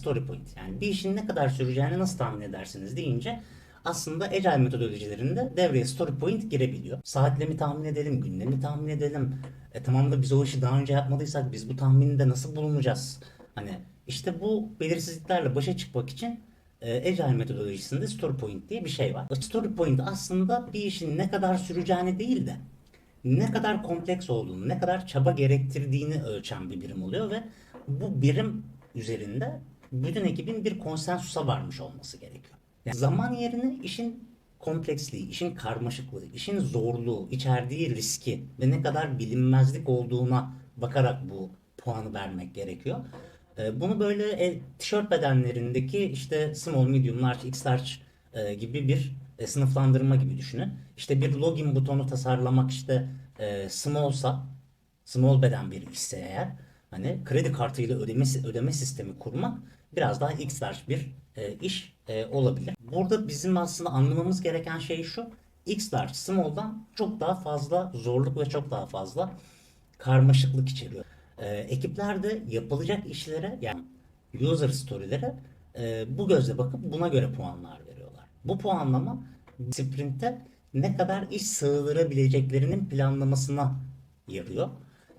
story point. Yani bir işin ne kadar süreceğini nasıl tahmin edersiniz deyince aslında Agile metodolojilerinde devreye story point girebiliyor. Saatlemi tahmin edelim, gündemi tahmin edelim. E tamam da biz o işi daha önce yapmadıysak biz bu tahminde nasıl bulunacağız? Hani işte bu belirsizliklerle başa çıkmak için e, Agile metodolojisinde story point diye bir şey var. Story point aslında bir işin ne kadar süreceğini değil de ne kadar kompleks olduğunu, ne kadar çaba gerektirdiğini ölçen bir birim oluyor ve bu birim üzerinde bütün ekibin bir konsensusa varmış olması gerekiyor. Yani zaman yerine işin kompleksliği, işin karmaşıklığı, işin zorluğu, içerdiği riski ve ne kadar bilinmezlik olduğuna bakarak bu puanı vermek gerekiyor. Ee, Bunu böyle e, tişört bedenlerindeki işte small, medium, large, x large e, gibi bir e, sınıflandırma gibi düşünün. İşte bir login butonu tasarlamak işte e, smallsa, small beden bir işse eğer hani kredi kartıyla ödeme, ödeme sistemi kurmak biraz daha x large bir e, iş e, olabilir. Burada bizim aslında anlamamız gereken şey şu. X large small'dan çok daha fazla zorluk ve çok daha fazla karmaşıklık içeriyor. Ee, ekipler yapılacak işlere yani user story'lere e, bu gözle bakıp buna göre puanlar veriyorlar. Bu puanlama sprinte ne kadar iş sığdırabileceklerinin planlamasına yarıyor.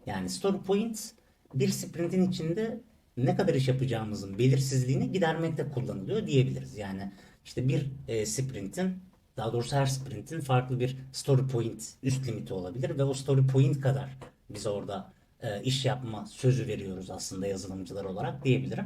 Yani story point bir sprintin içinde ne kadar iş yapacağımızın belirsizliğini gidermekte kullanılıyor diyebiliriz. Yani işte bir e, sprintin daha doğrusu her sprintin farklı bir story point üst limiti olabilir ve o story point kadar biz orada e, iş yapma sözü veriyoruz aslında yazılımcılar olarak diyebilirim.